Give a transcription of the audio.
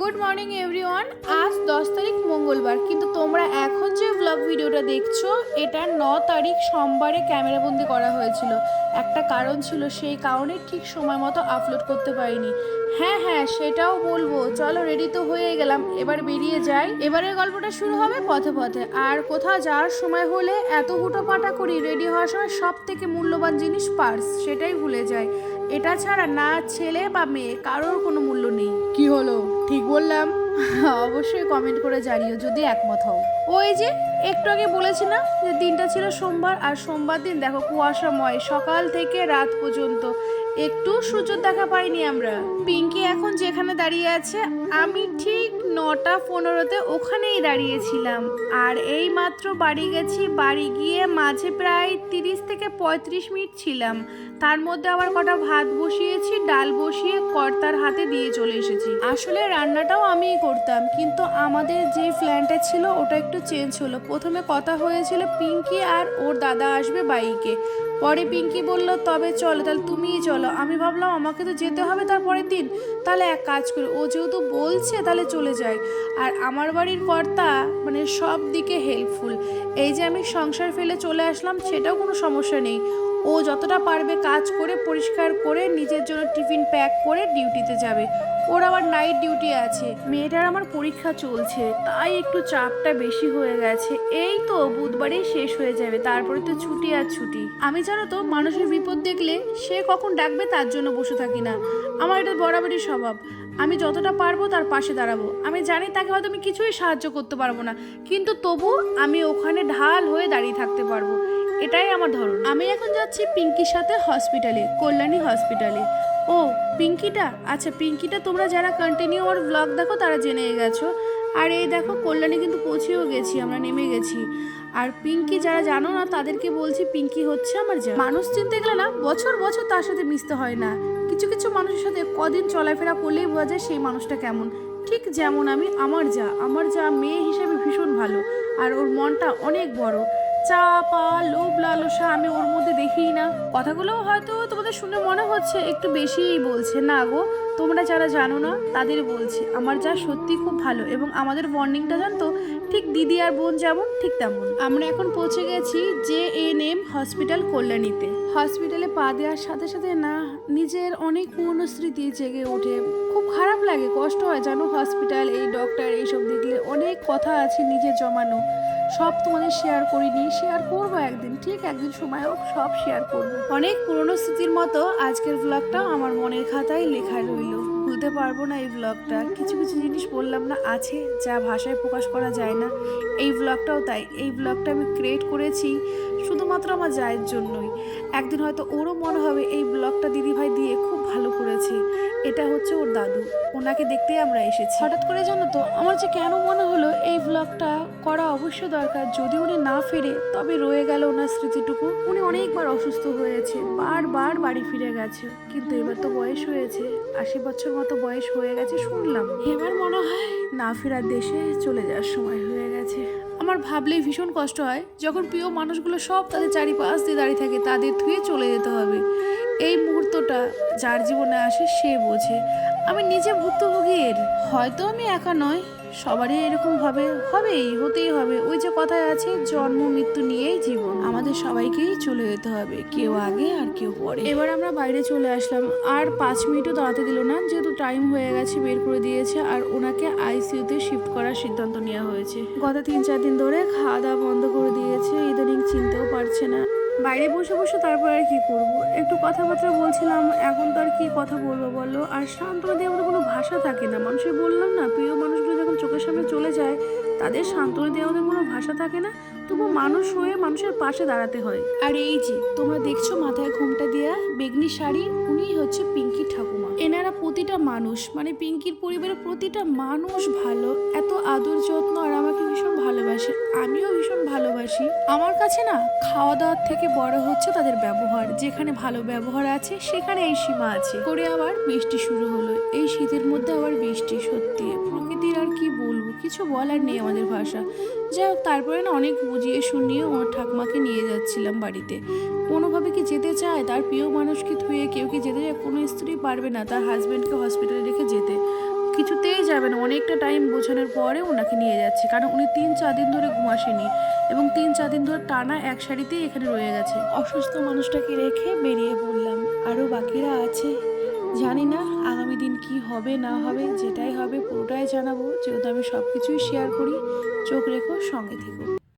Good morning everyone আজ দশ তারিখ মঙ্গলবার, কিন্তু তোমরা এখন যে ব্লগ ভিডিওটা দেখছ, এটা ন তারিখ সোমবারে ক্যামেরাবন্দি করা হয়েছিল। একটা কারণ ছিল, সেই কারণে ঠিক সময় মতো আপলোড করতে পারিনি। হ্যাঁ হ্যাঁ সেটাও বলব। চলো রেডি তো হয়ে গেলাম। এবার বেরিয়ে যাই। এবারের গল্পটা শুরু হবে পথে পথে। আর কোথাও যাওয়ার সময় হলে এত হুটো পাটা করি রেডি হওয়ার সময় সব থেকে মূল্যবান জিনিস পার্স সেটাই ভুলে যায় এটা ছাড়া না ছেলে বা মেয়ে কারোর কোনো মূল্য নেই। কি হলো? ঠিক বললাম? অবশ্যই কমেন্ট করে জানিও যদি একমত হও। ওই যে একটু আগে বলেছি না যে দিনটা ছিল সোমবার আর সোমবার দিন দেখো কুয়াশাময় সকাল থেকে রাত পর্যন্ত। একটু সূর্য দেখা পাইনি আমরা। পিঙ্কি এখন যেখানে দাঁড়িয়ে আছে আমি ঠিক নটা পনেরোতে ওখানেই দাঁড়িয়েছিলাম। আর এই মাত্র বাড়ি গেছি, বাড়ি গিয়ে মাঝে প্রায় তিরিশ থেকে পঁয়ত্রিশ মিনিট ছিলাম। তার মধ্যে আবার কটা ভাত বসিয়েছি, ডাল বসিয়ে কর্তার হাতে দিয়ে চলে এসেছি। আসলে রান্নাটাও আমিই করতাম, কিন্তু আমাদের যে প্ল্যানটা ছিল ওটা একটু চেঞ্জ হলো। প্রথমে কথা হয়েছিল পিঙ্কি আর ওর দাদা আসবে বাইকে পরে পিঙ্কি বলল, তবে চলো, তাহলে তুমিই চলো। আমি ভাবলাম আমাকে তো যেতে হবে তার পরের দিন। তাহলে এক কাজ করি, ও যেহেতু বলছে, তাহলে চলে যাই। আর আমার বাড়ির কর্তা মানে সব দিকে হেল্পফুল এই যে আমি সংসার ফেলে চলে আসলাম, সেটাও কোনো সমস্যা নেই। ও যতটা পারবে কাজ করে, পরিষ্কার করে, নিজের জন্য টিফিন প্যাক করে ডিউটিতে যাবে। ওর আবার নাইট ডিউটি আছে। মেয়েটার আমার পরীক্ষা চলছে, তাই একটু চাপটা বেশি হয়ে গেছে। এই তো বুধবারেই শেষ হয়ে যাবে, তারপরে তো ছুটি আর ছুটি। আমি জানো তো, মানুষের বিপদ দেখলে সে কখন ডাকবে তার জন্য বসে থাকি না। আমার এটা বরাবরই স্বভাব। আমি যতটা পারব তার পাশে দাঁড়াবো। আমি জানি তাকে হয়তো আমি কিছুই সাহায্য করতে পারব না, কিন্তু তবু আমি ওখানে ঢাল হয়ে দাঁড়িয়ে থাকতে পারব। এটাই আমার ধরন। আমি এখন যাচ্ছি পিঙ্কির সাথে হসপিটালে কল্যাণী হসপিটালে ও, পিঙ্কিটা? আচ্ছা পিঙ্কিটা তোমরা যারা কন্টিনিউ আমার ব্লগ দেখো, তারা জেনে গেছো। আর এই দেখো, কল্যাণী কিন্তু পৌঁছেও গেছি, আমরা নেমে গেছি। আর পিঙ্কি, যারা জানো না, তাদেরকে বলছি পিঙ্কি হচ্ছে আমার যা মানুষ চিনতে গেলে না, বছর বছর তার সাথে মিশতে হয় না। কিছু কিছু মানুষের সাথে কদিন চলাফেরা করলেই বোঝা যায় সেই মানুষটা কেমন। ঠিক যেমন আমি, আমার যা। আমার যা মেয়ে হিসেবে ভীষণ ভালো। আর ওর মনটা অনেক বড়। চাপা লোভ, লালসা আমি ওর মধ্যে দেখিই না। কথাগুলো হয়তো তোমাদের শুনে মনে হচ্ছে, একটু বেশিই বলছে। না গো, তোমরা যারা জানো না, তাদের বলছি। আমার যা সত্যি খুব ভালো এবং আমাদের বন্ডিংটা জানতো, ঠিক দিদি আর বোন যেমন, ঠিক তেমন। আমরা এখন পৌঁছে গেছি জে এন এম হসপিটাল কল্যাণীতে। হসপিটালে পা দেওয়ার সাথে সাথে না, নিজের অনেক পুরনো স্মৃতি জেগে ওঠে। খুব খারাপ লাগে, কষ্ট হয়। জানো হসপিটাল এই ডক্টর এইসব দেখলে অনেক কথা আছে নিজে জমানো। সব তোমাদের শেয়ার করিনি। শেয়ার করব একদিন, ঠিক একদিন সময় হোক, সব শেয়ার করব। অনেক পুরনো স্মৃতির মতো আজকের ব্লগটা আমার মনের খাতায় লেখা রইল। ভুলতে পারব না এই ব্লগটা কিছু কিছু জিনিস বললাম না, আছে যা ভাষায় প্রকাশ করা যায় না। এই ব্লগটাও তাই। এই ব্লগটা আমি ক্রিয়েট করেছি শুধুমাত্র আমার জায়ের জন্যই। একদিন হয়তো ওরও মনে হবে, এই ব্লগটা দিদিভাই দিয়ে খুব ভালো করেছে। এটা হচ্ছে ওর দাদু। ওনাকে দেখতেই আমরা এসেছি। হঠাৎ করে জানো তো, আমার যে কেন মনে হলো, এই ব্লগটা করা অবশ্য দরকার। যদি উনি না ফেরে, তবে রয়ে গেল ওনার স্মৃতিটুকু। উনি অনেকবার অসুস্থ হয়েছে, বারবার বাড়ি ফিরে গেছে। কিন্তু এবার তো বয়স হয়েছে, আশি বছর মতো বয়স হয়ে গেছে, শুনলাম। এবার মনে হয় না ফেরার দেশে চলে যাওয়ার সময় হয়ে গেছে। আমার ভাবলেই ভীষণ কষ্ট হয়। যখন প্রিয় মানুষগুলো সব তাদের চারিপাশ দিয়ে দাঁড়িয়ে থাকে, তাদের থুয়ে চলে যেতে হবে। এই মুহূর্তটা যার জীবনে আসে, সে বোঝে। আমি নিজে ভুক্তভোগী এর। হয়তো আমি একা নয় সবারই এরকম হবে হবেই হতেই হবে। ওই যে কথায় আছে জন্ম মৃত্যু নিয়েই জীবন। আমাদের সবাইকেই চলে যেতে হবে কেউ আগে আর কেউ পরে। এবার আমরা বাইরে চলে আসলাম। আর পাঁচ মিনিটও দাঁড়াতে দিল না যেহেতু টাইম হয়ে গেছে বের করে দিয়েছে আর ওনাকে আইসিইউতে শিফট করার সিদ্ধান্ত নেওয়া হয়েছে। গত তিন চার দিন ধরে খাওয়া দাওয়া বন্ধ করে দিয়েছে ইদানিং চিনতেও পারছে না। বাইরে বসে বসে তারপর আর কি করব? একটু কথাবার্তা বলছিলাম, এখন তো আর কি কথা বলব বলো? আর সান্ত্বনা দিয়ে আমাদের কোনো ভাষা থাকে না। মানুষের বললাম না, প্রিয় মানুষগুলো যখন চোখের সামনে চলে যায়, তাদের সান্ত্বনা দিয়ে আমাদের কোনো ভাষা থাকে না। তবু মানুষ হয়ে মানুষের পাশে দাঁড়াতে হয়। আর এই যে, তোমরা দেখছ মাথায় ঘুমটা দেয়া বেগনি শাড়ি উনি হচ্ছে পিঙ্কি ঠাকুমা। এনারা প্রতিটা মানুষ মানে পিঙ্কির পরিবারের প্রতিটা মানুষ ভালো, এত আদর যত্ন আর আমাকে ভীষণ ভালোবাসে, আমিও ভীষণ ভালোবাসি। আমার কাছে না খাওয়া দাওয়ার থেকে বড় হচ্ছে তাদের ব্যবহার, যেখানে ভালো ব্যবহার আছে সেখানে এই সীমা আছে। করে আবার বৃষ্টি শুরু হলো, এই শীতের মধ্যে আবার বৃষ্টি, সত্যি। প্রকৃতির আর কি বলব, কিছু বলার নেই আমাদের ভাষা। যাই হোক, তারপরে না অনেক বুঝিয়ে শুনিয়ে ওর ঠাকুমাকে নিয়ে যাচ্ছিলাম বাড়িতে। কোনোভাবে কি যেতে চায়? তার প্রিয় মানুষকে ধুয়ে কেউ কি যেতে চায়? কোনো স্ত্রী পারবে না তার হাজব্যান্ডকে হসপিটালে রেখে যেতে। কিছুতেই যাবে না। অনেকটা টাইম বোঝানোর পরে ওনাকে নিয়ে যাচ্ছে। কারণ উনি তিন, চার দিন ধরে ঘুম আসেনি এবং তিন, চার দিন ধরে টানা এক শাড়িতেই এখানে রয়ে গেছে। অসুস্থ মানুষটাকে রেখে বেরিয়ে পড়লাম। আরও বাকিরা আছে? জানি না আগামী দিন কি হবে, না হবে, যেটাই হবে পুরোটাই জানাব। যেহেতু আমি সব কিছুই শেয়ার করি, চোখ রেখো, সঙ্গে থেকো।